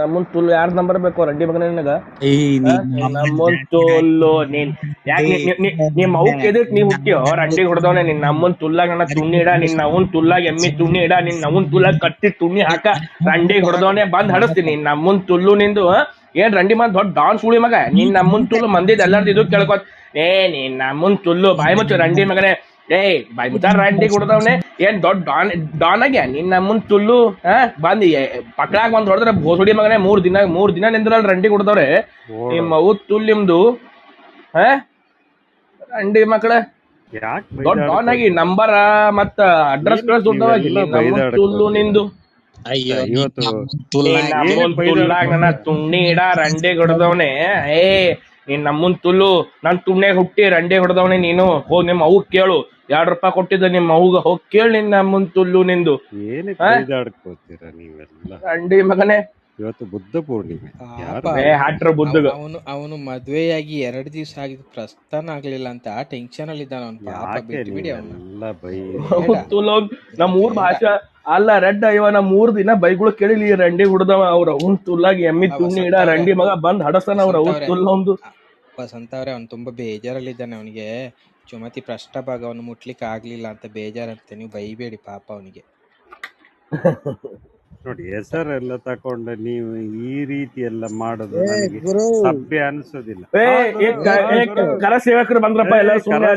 ನಮ್ಮನ್ tool ಯಾರ್ದ್ number ಬೇಕು ರಂಡಿ ಮಗನ ನಿನಗ? ನಮ್ಮನ್ ತುಲ್ಲು ನೀನ್ ಯಾಕೆ ನಿಮ್ ಅವಕ್ ಎದಕ್ ನೀ ಹುಟ್ಟಿಯೋ ರಂಡಿ ಹೊಡೆದವನೆ ನಿನ್ ನಮ್ಮನ್ ತುಲ್ಲಾಗ ನನ್ನ ತುಣ್ಣಿ ಇಡ ನಿನ್ ನಮ್ಮನ್ ತುಲ್ಲಾಗ ಎಮ್ಮಿ ತುಣ್ಣಿ ಇಡ ನಿನ್ ನಮ್ಮನ್ ತುಲ್ಲಾಗ ಕಟ್ಟಿ ತುಣ್ಣಿ ಹಾಕ ರಂಡಿ ಹೊಡೆದವನೆ ಬಂದ್ ಹಡಸ್ತೀನಿ. ನಮ್ಮನ್ ತುಲ್ಲು ನಿಂದು? ಏನ್ ರಂಡಿ ಮಂದ್ ದೊಡ್ಡ ಡಾನ್ಸ್ ಉಳಿ ಮಗ? ನಿನ್ ನಮ್ಮನ್ ತುಲ್ಲು ಮಂದಿದ್ ಎಲ್ಲಾರ್ದು ಇದು ಕೇಳ್ಕೊತ್. ಏ ನೀನ್ ನಮ್ಮನ್ ತುಲ್ಲು ಬಾಯಿ ಮುಚ್ಚು ರಂಡಿ ಮಗನೇ. ಏ ಬಾಯ್ ಮುಚ್ಚಾರ ರಂಡಿ ಹೊಡೆದವನೆ. ಏನ್ ದೊಡ್ಡ ಡಾನ್ ಡಾನ್ ಆಗ್ಯ ನಿನ್ನ ಮುಂದ್ ತುಲ್ಲು ಹಾ ಬಂದ್ ಪಕ್ಕಳಾಗ ಬಂದ್ ಹೊಡೆದ್ರೆ ಭೋಸಡಿ ಮಗನೇ ಮೂರ್ ದಿನ ಮೂರ್ ದಿನ ನಿಂದ್ರಲ್ಲಿ ರಂಡಿ ಕೊಡ್ತಾವ್ರೆ ನಿಮ್ಮ ಅವು ತುಲ್ ನಿಮ್ದು ಹಾ ರಂಡಿ ಮಕ್ಕಳ ಯಾಕೆ ದೊಡ್ಡ ಡಾನ್ ಆಗಿ ನಂಬರ್ ಮತ್ತ ಅಡ್ರೆಸ್ ಕಳ್ಸ್ ದುಡ್ಡವಾಗಿ. ತುಲ್ಲು ನಿಂದು. ಅಯ್ಯೋ ಇವತ್ತು ತುಲ್ಲ ಏ, ನಮ್ಮನ್ ತುಲ್ಲಾಗ ನನ್ನ ತುಣ್ಣಿ ಇಡ ರಂಡಿ ಕೊಡ್ದವನೇ. ಏ ನೀನ್ ನಮ್ಮನ್ ತುಲ್ಲು ನನ್ ತುಣ್ಣೆ ಹುಟ್ಟಿ ರಂಡೆ ಹೊಡೆದವನೆ ನೀನು. ಹೋಗ್ ನಿಮ್ ಅವು ಕೇಳು. ಎರಡ್ ರೂಪಾಯಿ ಕೊಟ್ಟಿದ್ದ ನಿಮ್ ಅವ್ಗ ಹೋಗ್ ಕೇಳು ನಿನ್ ನಮ್ಮನ್ ತುಲ್ಲು ನಿಂದು. ಏನಕ್ಕೆ ಹಾ? ಬೈದಾಡ್ಕೋತೀರ ನೀವೆಲ್ಲ? ರಂಡಿ ಮಗನೆ. ಇವತ್ತು ಬುದ್ಧ ಪೂರ್ಣಿಮೆ. ಯಾರು ಪಾಪ. ಏ ಹಾಟ್ರ ಬುದ್ಧಗ. ಅವನು ಅವನು ಮದ್ವೆಯಾಗಿ ಎರಡ್ ದಿವಸ ಆಗಿದ್ ಪ್ರಸ್ಥಾನ ಆಗ್ಲಿಲ್ಲ ಅಂತ ಟೆನ್ಷನ್ ಅಲ್ಲಿ ಇದ್ದಾನ ಅವ್ನು. ಪಾಪ ಯಾಕೆ ಬಿಟ್ಟು ಬಿಡಿ ಅವನು. ನೀವೆಲ್ಲ ಬೈ ತುಲೋಗ್ ನಮ್ ಊರ್ ಭಾಷಾ ಅಲ್ಲ ರೆಡ್ ಇವ ನಮ್ ಮೂರ್ ದಿನ ಬೈಗಳು ಕೇಳಿಲಿ ಈ ರಂಡಿ ಹುಡ್ದವ ಅವ್ರ. ಅವ್ನ್ ತುಲ್ಲಾಗಿ ಎಮ್ಮಿ ತುಣ್ಣಿ ಇಡ ರಂಡಿ ಮಗ ಬಂದ್ ಹಡಸನ ಅವ್ರ. ಅವ್ನ್ ತುಲ್ಲೊಂದು. ವಸಂತ ಅವ್ರೆ ಅವ್ನು ತುಂಬಾ ಬೇಜಾರಲ್ಲಿದ್ದಾನೆ ಅವನಿಗೆ. ಚುಮತಿ ಪ್ರಶ್ನ ಭಾಗ ಅವನು ಮುಟ್ಲಿಕ್ಕೆ ಆಗ್ಲಿಲ್ಲ ಅಂತ ಬೇಜಾರಂತೆ. ನೀವು ಬೈಬೇಡಿ ಪಾಪ ಅವನಿಗೆ. ನೋಡಿ ಹೆಸರೆಲ್ಲ ತಕೊಂಡು ನೀವು ಈ ರೀತಿ ಎಲ್ಲ ಮಾಡೋದು ನನಗೆ ಸಭ್ಯ ಅನ್ಸೋದಿಲ್ಲ. ಕರ ಸೇವಕರು ಬಂದ್ರಪ್ಪ ಎಲ್ಲ ಸುಮ್ಮನೆ